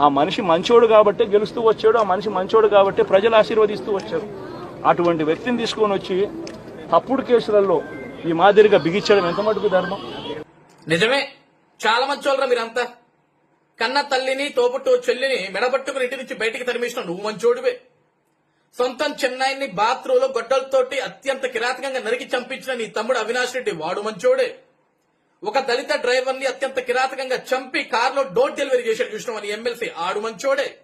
ఆ మనిషి మంచోడు కాబట్టి గెలుస్తూ వచ్చాడు ఆ మనిషి మంచోడు కాబట్టి ప్రజలు ఆశీర్వదిస్తూ వచ్చారు. అటువంటి వ్యక్తిని తీసుకొని వచ్చి తప్పుడు కేసులలో ఈ మాదిరిగా బిగించడం ఎంత మటుకు ధర్మం? నిజమే. చాలా మంచి వాళ్ళరా మీరంతా? కన్న తల్లిని తోపుట్టు చెల్లిని మెడబట్టుకుని ఇంటి నుంచి బయటికి తరిమేసిన నువ్వు మంచోడివే. సొంతం చెన్నైని బాత్రూంలో గొడ్డలతోటి అత్యంత కిరాతకంగా నరికి చంపించిన నీ తమ్ముడు అవినాష్ రెడ్డి వాడు మంచోడే. ఒక దళిత డ్రైవర్ని అత్యంత కిరాతకంగా చంపి కారులో డోర్ డెలివరీ చేశాడు. చూసినావు అని ఎమ్మెల్సీ? ఆడు మంచోడే.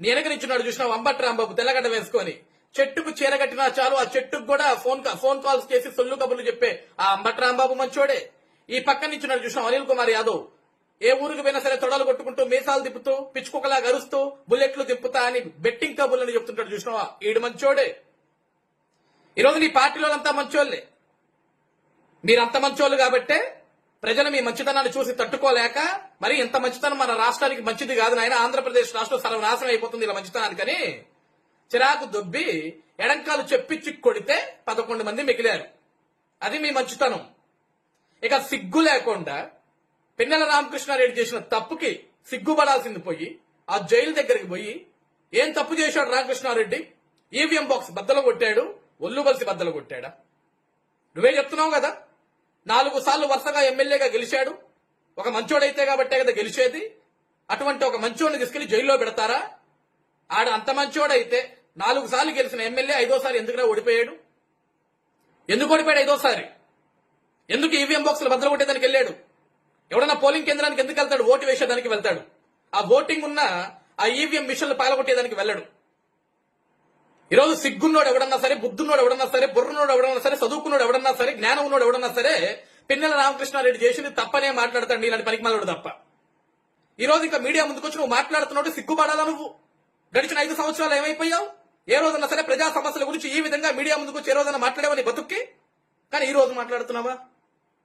నీ వెనకనిచ్చున్నాడు చూసినావు? అంబట్ రాంబాబు తెల్లగడ్డ వేసుకొని. చెట్టుకు చీరగట్టినా చాలు ఆ చెట్టుకు కూడా ఫోన్ ఫోన్ కాల్స్ చేసి సొల్లు కబుర్లు చెప్పే ఆ అంబట్ రాంబాబు మంచోడే. ఈ పక్కన నిచ్చున్నాడు చూసినావు? అనిల్ కుమార్ యాదవ్. ఏ ఊరికి పోయినా సరే తొడలు కొట్టుకుంటూ మీసాలు తిప్పుతూ పిచ్చుకుక్కలాగా అరుస్తూ బుల్లెట్లు తిప్పుతా అని బెట్టింగ్ కబుర్లని చెప్తుంటాడు చూసినావా? ఈడు మంచోడే. ఈరోజు నీ పార్టీలో అంతా మంచోళ్ళే. మీరంత మంచోళ్ళు కాబట్టే ప్రజలు మీ మంచితనాన్ని చూసి తట్టుకోలేక మరి ఇంత మంచితనం మన రాష్ట్రానికి మంచిది కాదు నాయన ఆంధ్రప్రదేశ్ రాష్ట్రం సర్వనాశనం అయిపోతుంది ఇలా మంచితనానికని చిరాకు దొబ్బి ఎడంకాలు చెప్పిచ్చి కొడితే పదకొండు మంది మిగిలారు. అది మీ మంచితనం. ఇక సిగ్గు లేకుండా పిన్నెల రామకృష్ణారెడ్డి చేసిన తప్పుకి సిగ్గుపడాల్సింది పోయి ఆ జైలు దగ్గరికి పోయి ఏం తప్పు చేశాడు రామకృష్ణారెడ్డి? ఈవీఎం బాక్స్ బద్దలు కొట్టాడు ఒళ్ళు బలిసి బద్దలు కొట్టాడా? నువ్వే చెప్తున్నావు కదా? నాలుగు సార్లు వరుసగా ఎమ్మెల్యేగా గెలిచాడు. ఒక మంచోడైతే కాబట్టే కదా గెలిచేది. అటువంటి ఒక మంచోడిని తీసుకెళ్ళి జైల్లో పెడతారా? ఆడ అంత మంచోడైతే నాలుగు సార్లు గెలిచిన ఎమ్మెల్యే ఐదోసారి ఎందుకురా ఓడిపోయాడు? ఎందుకు ఓడిపోయాడు ఐదోసారి? ఎందుకు ఈవీఎం బాక్సులు భద్ర కొట్టేదానికి వెళ్ళాడు? ఎవడన్నా పోలింగ్ కేంద్రానికి ఎందుకు వెళ్తాడు? ఓటు వేసేదానికి వెళ్తాడు. ఆ ఓటింగ్ ఉన్న ఆ ఈవీఎం మిషన్లు పగలగొట్టేదానికి వెళ్ళడు. ఈరోజు సిగ్గున్నోడు ఎవడన్నా సరే బుద్ధున్నోడు ఎవడన్నా సరే బుర్రనోడు ఎవడన్నా సరే చదువుకున్నోడు ఎవడన్నా సరే జ్ఞానం ఉన్నోడు ఎవడన్నా సరే పిన్నెల రామకృష్ణారెడ్డి చేసింది తప్పనే మాట్లాడతాడు ఇలాంటి పనికి తప్ప. ఈ రోజు ఇంకా మీడియా ముందుకొచ్చి నువ్వు మాట్లాడుతున్నట్టు సిగ్గుపడాలా నువ్వు? గడిచిన ఐదు సంవత్సరాలు ఏమైపోయావు? ఏ రోజన్నా సరే ప్రజా సమస్యల గురించి ఈ విధంగా మీడియా ముందుకు వచ్చి ఏ రోజున మాట్లాడేవని బతుక్కి? కానీ ఈ రోజు మాట్లాడుతున్నావా?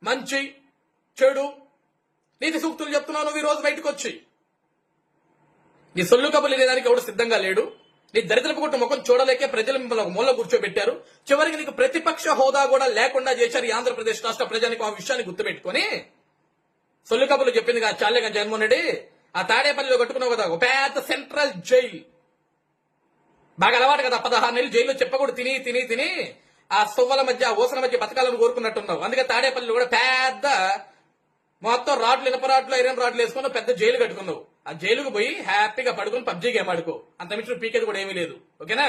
మంచి చెడు నీతి సూక్తులు చెప్తున్నావు నువ్వు ఈ రోజు బయటకు వచ్చి నీ సొల్లు కబులు లేదానికి ఎవడు సిద్ధంగా లేడు? నీ దరిద్రపు కొట్టు ముఖం చూడలేకే ప్రజలు మిమ్మల్ని ఒక మూల కూర్చోబెట్టారు. చివరికి నీకు ప్రతిపక్ష హోదా కూడా లేకుండా చేశారు ఈ ఆంధ్రప్రదేశ్ రాష్ట్ర ప్రజానికి ఆ విషయాన్ని గుర్తుపెట్టుకుని. సొల్లు కబులు చెప్పింది కదా చాలే కదా జగన్మోహన్ రెడ్డి. ఆ తాడేపల్లిలో కట్టుకున్నావు కదా ఒక పెద్ద సెంట్రల్ జైల్. బాగా అలవాటు కదా పదహారు నెలలు జైల్లో చెప్పకూడదు తిని తిని తిని. ఆ సువ్వల మధ్య ఆ ఊసల మధ్య బతకాలను కోరుకున్నట్టున్నావు. అందుకే తాడేపల్లిలో కూడా పెద్ద మొత్తం రాడ్లు ఇనప రాడ్లు ఐరన్ రాడ్లు వేసుకుని పెద్ద జైలు కట్టుకున్నావు. ఆ జైలుకు పోయి హ్యాపీగా పడుకుని పబ్జీ గేమ్ ఆడుకో. అంత మించిన పీకేది కూడా ఏమీ లేదు. ఓకేనా?